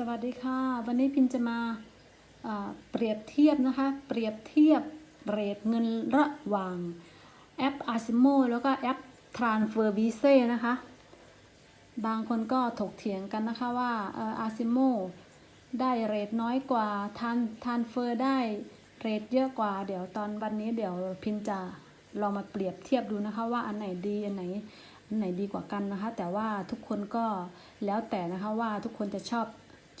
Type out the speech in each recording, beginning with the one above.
สวัสดีค่ะ วันนี้พินจะมาเปรียบเทียบนะคะ เปรียบเทียบเรทเงินระหว่างแอป a s i m o แล้วก็แอป Transfer Visa นะคะ บางคนก็ถกเถียงกันนะคะว่าอาซิโมได้เรทน้อยกว่าทานทานเฟอร์ได้เรทเยอะกว่า เดี๋ยวตอนวันนี้เดี๋ยวพินจะลองมาเปรียบเทียบดูนะคะว่าอันไหนดีอันไหนอันไหนดีกว่ากันนะคะ แต่ว่าทุกคนก็แล้วแต่นะคะว่าทุกคนจะชอบ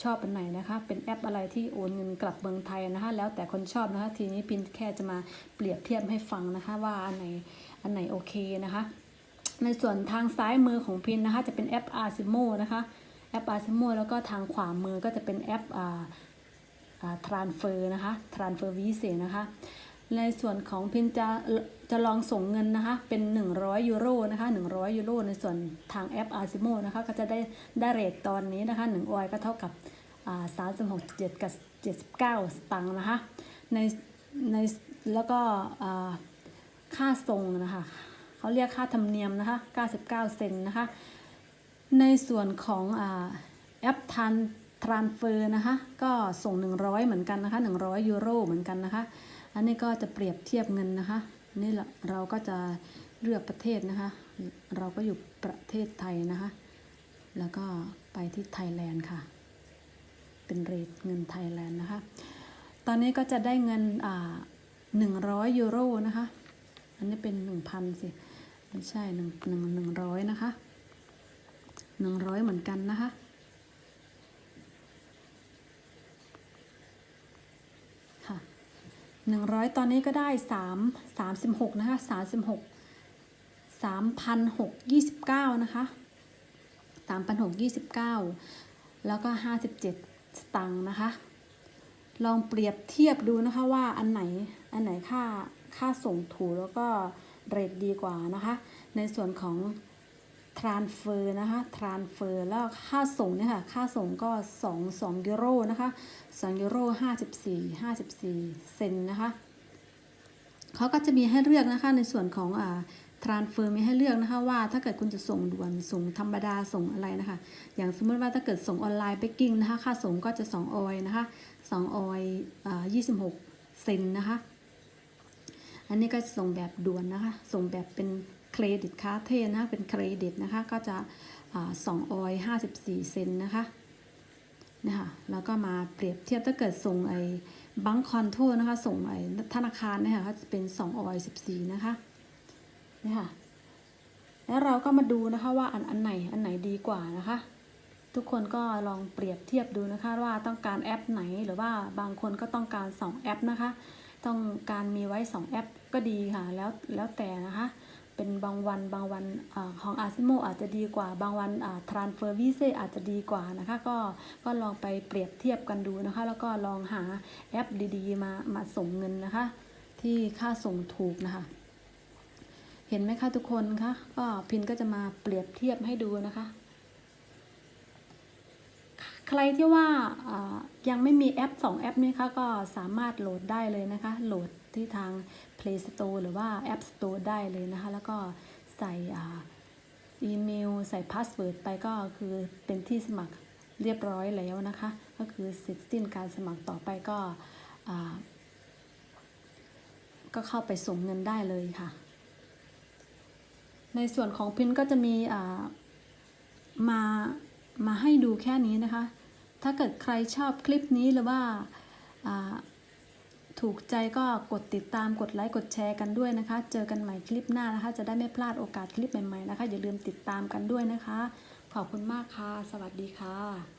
ชอบอันไหนนะคะ เป็นแอปอะไรที่โอนเงินกลับเมืองไทยนะคะ แล้วแต่คนชอบนะคะ ทีนี้พินแค่จะมาเปรียบเทียบให้ฟังนะคะ ว่าอันไหนอันไหนโอเคนะคะ ในส่วนทางซ้ายมือของพินนะคะ จะเป็นแอป a s i m o นะคะแอป a s i m o แล้วก็ทางขวามือก็จะเป็นแอปอ่าอ่า transfer นะคะทรานเฟอร์วีเซนะคะ ในส่วนของพินจะจะลองส่งเงินนะคะ เป็น 100 ยูโรนะคะ 100 ยูโรในส่วนทางแอป a s i m o นะคะ ก็จะได้ได้เรทตอนนี้นะคะ1ออยก็เท่ากับอ่า36.7กับ79สตังค์นะคะ ในในแล้วก็อ่าค่าส่งนะคะเขาเรียกค่าธรรมเนียมนะคะ 99 เซนนะคะ ในส่วนของอแอปทันทรานเฟอร์นะคะ ก็ส่ง 100 เหมือนกันนะคะ 100 ยูโรเหมือนกันนะคะ อันนี้ก็จะเปรียบเทียบเงินนะคะนี่เราเราก็จะเลือกประเทศนะคะ เราก็อยู่ประเทศไทยนะคะ แล้วก็ไปที่ไทยแลนด์ค่ะ เป็นเรทเงินไทยแลนด์นะคะ ตอนนี้ก็จะได้เงินอ่า100ยูโรนะคะ อันนี้เป็น1,000สิไม่ใช่หนึ่งหนึ่งหนึ่งร้อยนะคะหนึ่งร้อยเหมือนกันนะคะ หนึ่งร้อยตอนนี้ก็ได้สามสามสิบหกนะคะสามสิบหกสามพันหกยี่สิบเก้านะคะสามพันหกยี่สิบเก้าแล้วก็ห้าสิบเจ็ดสตังค์นะคะ ลองเปรียบเทียบดูนะคะว่าอันไหน อันไหนค่า ค่าส่งถูกแล้วก็เรทดีกว่านะคะ ในส่วนของ transfer นะคะ transfer แล้วค่าส่งเนี่ยค่ะ ค่าส่งก็ 2 2ยูโรนะคะ2ยูโร54 54 เซนนะคะเขาก็จะมีให้เลือกนะคะในส่วนของอ่า transfer มีให้เลือกนะคะว่าถ้าเกิดคุณจะส่งด่วนส่งธรรมดาส่งอะไรนะคะ อย่างสมมติว่าถ้าเกิดส่งออนไลน์ไปกิ้งนะคะ ค่าส่งก็จะ 2 ออยนะคะ 2 ออยอ่า26 เซนนะคะ อันนี้ก็ส่งแบบด่วนนะคะ ส่งแบบเป็น เครดิตคาเทนะคะเป็นเครดิตนะคะก็จะสองออยห้าสิบสี่เซนนะคะนะคะแล้วก็มาเปรียบเทียบถ้าเกิดส่งไอ้บังคอนโทนะคะ ส่งไอ้ธนาคารนะคะก็จะเป็นสองออยสิบสี่นะคะนี่ค่ะแล้วเราก็มาดูนะคะว่าอันอันไหนอันไหนดีกว่านะคะ ทุกคนก็ลองเปรียบเทียบดูนะคะว่าต้องการแอปไหนหรือว่าบางคนก็ต้องการ 2 แอปนะคะ ต้องการมีไว้ 2 แอปก็ดีค่ะ แล้วแล้วแต่นะคะ เป็นบางวันบางวันอของอาซิโมอาจจะดีกว่าบางวันทรานเฟอร์วิเซอาจจะดีกว่านะคะก็ก็ลองไปเปรียบเทียบกันดูนะคะ แล้วก็ลองหาแอปดีๆ มามาส่งเงินนะคะ ที่ค่าส่งถูกนะคะ เห็นไหมคะทุกคนคะก็พินก็จะมาเปรียบเทียบให้ดูนะคะใครที่ว่าอ่ายังไม่มีแอป 2 แอปนี้คะก็สามารถโหลดได้เลยนะคะ โหลด ที่ทาง Play Store หรือว่า App Store ได้เลยนะคะ แล้วก็ใส่อ่าอีเมล ใส่พาสเวิร์ดไปก็คือเป็นที่สมัครเรียบร้อยแล้วนะคะ ก็คือเสร็จสิ้นการสมัครต่อไปก็ก็เข้าไปส่งเงินได้เลยค่ะ ในส่วนของพินก็จะมีมามาให้ดูแค่นี้นะคะ ถ้าเกิดใครชอบคลิปนี้หรือว่าอ่า ถูกใจก็กดติดตามกดไลค์กดแชร์กันด้วยนะคะ เจอกันใหม่คลิปหน้านะคะ จะได้ไม่พลาดโอกาสคลิปใหม่ๆนะคะ อย่าลืมติดตามกันด้วยนะคะ ขอบคุณมากค่ะ สวัสดีค่ะ